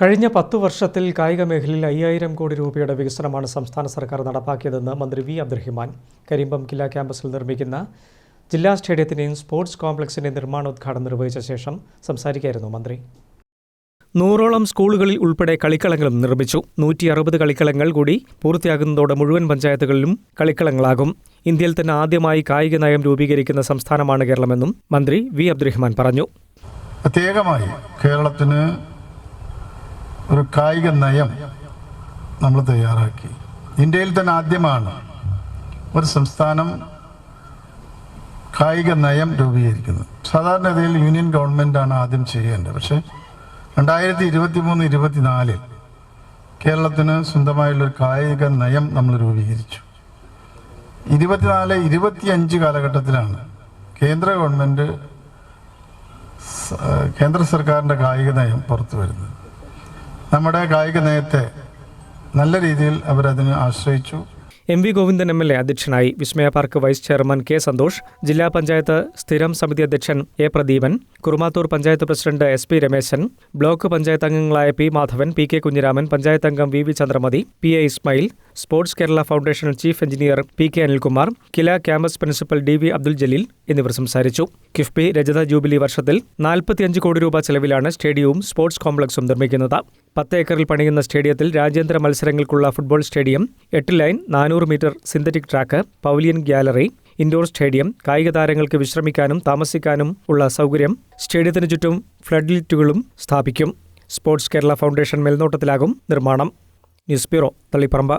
കഴിഞ്ഞ പത്തു വർഷത്തിൽ കായിക മേഖലയിൽ അയ്യായിരം കോടി രൂപയുടെ വികസനമാണ് സംസ്ഥാന സർക്കാർ നടപ്പാക്കിയതെന്ന് മന്ത്രി വി അബ്ദുറഹിമാൻ. കരിമ്പം കില്ല ക്യാമ്പസിൽ നിർമ്മിക്കുന്ന ജില്ലാ സ്റ്റേഡിയത്തിന്റെയും സ്പോർട്സ് കോംപ്ലക്സിന്റെയും നിർമ്മാണോദ്ഘാടനം നിർവഹിച്ച ശേഷം സംസാരിക്കുകയായിരുന്നു മന്ത്രി. നൂറോളം സ്കൂളുകളിൽ ഉൾപ്പെടെ കളിക്കളങ്ങളും നിർമ്മിച്ചു. നൂറ്റി അറുപത് കളിക്കളങ്ങൾ കൂടി പൂർത്തിയാകുന്നതോടെ മുഴുവൻ പഞ്ചായത്തുകളിലും കളിക്കളങ്ങളാകും. ഇന്ത്യയിൽ തന്നെ ആദ്യമായി കായിക നയം രൂപീകരിക്കുന്ന സംസ്ഥാനമാണ് കേരളമെന്നും മന്ത്രി വി അബ്ദുറഹിമാൻ പറഞ്ഞു. പ്രത്യേകമായി കേരളത്തിന് ഒരു കായിക നയം നമ്മൾ തയ്യാറാക്കി. ഇന്ത്യയിൽ തന്നെ ആദ്യമാണ് ഒരു സംസ്ഥാനം കായിക നയം രൂപീകരിക്കുന്നത്. സാധാരണഗതിയിൽ യൂണിയൻ ഗവൺമെന്റാണ് ആദ്യം ചെയ്യേണ്ടത്. പക്ഷേ രണ്ടായിരത്തി ഇരുപത്തി മൂന്ന് ഇരുപത്തിനാലിൽ കേരളത്തിന് സ്വന്തമായുള്ളൊരു കായിക നയം നമ്മൾ രൂപീകരിച്ചു. ഇരുപത്തിനാല് ഇരുപത്തിയഞ്ച് കാലഘട്ടത്തിലാണ് കേന്ദ്ര ഗവൺമെന്റ് കേന്ദ്ര സർക്കാരിന്റെ കായിക നയം പുറത്തു വരുന്നത് നമ്മുടെ കായിക നയത്തെ നല്ല രീതിയിൽ അവരതിന് ആശ്രയിച്ചു. M V Govindan M L A അധ്യക്ഷനായി Vismaya park vice chairman K Santhosh ജില്ലാ പഞ്ചായത്ത് സ്ഥിരം സമിതി അധ്യക്ഷൻ A Pradeepan Kurumathur panchayat president S P Rameshan block panchayat അംഗങ്ങളായ P Madhavan P K Kunhiraman panchayat അംഗം V V Chandramathi P A Ismail sports Kerala foundation chief engineer P K Anilkumar KILA campus principal D V Abdul Jaleel എന്നിവർ സംസാരിച്ചു. കിഫ്ബി രജത jubilee വർഷത്തിൽ നാൽപ്പത്തിയഞ്ച് കോടി രൂപ ചെലവിലാണ് സ്റ്റേഡിയവും sports കോംപ്ലക്സും നിർമ്മിക്കുന്നത്. പത്ത് ഏക്കറിൽ പണിയുന്ന സ്റ്റേഡിയത്തിൽ രാജ്യാന്തര മത്സരങ്ങൾക്കുള്ള ഫുട്ബോൾ സ്റ്റേഡിയം എട്ട് ലൈൻ നാനൂറ് metre synthetic track pavilion gallery indoor stadium കായിക താരങ്ങൾക്ക് വിശ്രമിക്കാനും താമസിക്കാനും ഉള്ള സൗകര്യം സ്റ്റേഡിയത്തിന് ചുറ്റും ഫ്ലഡ് ലൈറ്റുകളും സ്ഥാപിക്കും. സ്പോർട്സ് കേരള ഫൗണ്ടേഷൻ മേൽനോട്ടത്തിലാകും നിർമ്മാണം. News bureau തള്ളിപ്പറമ്പ്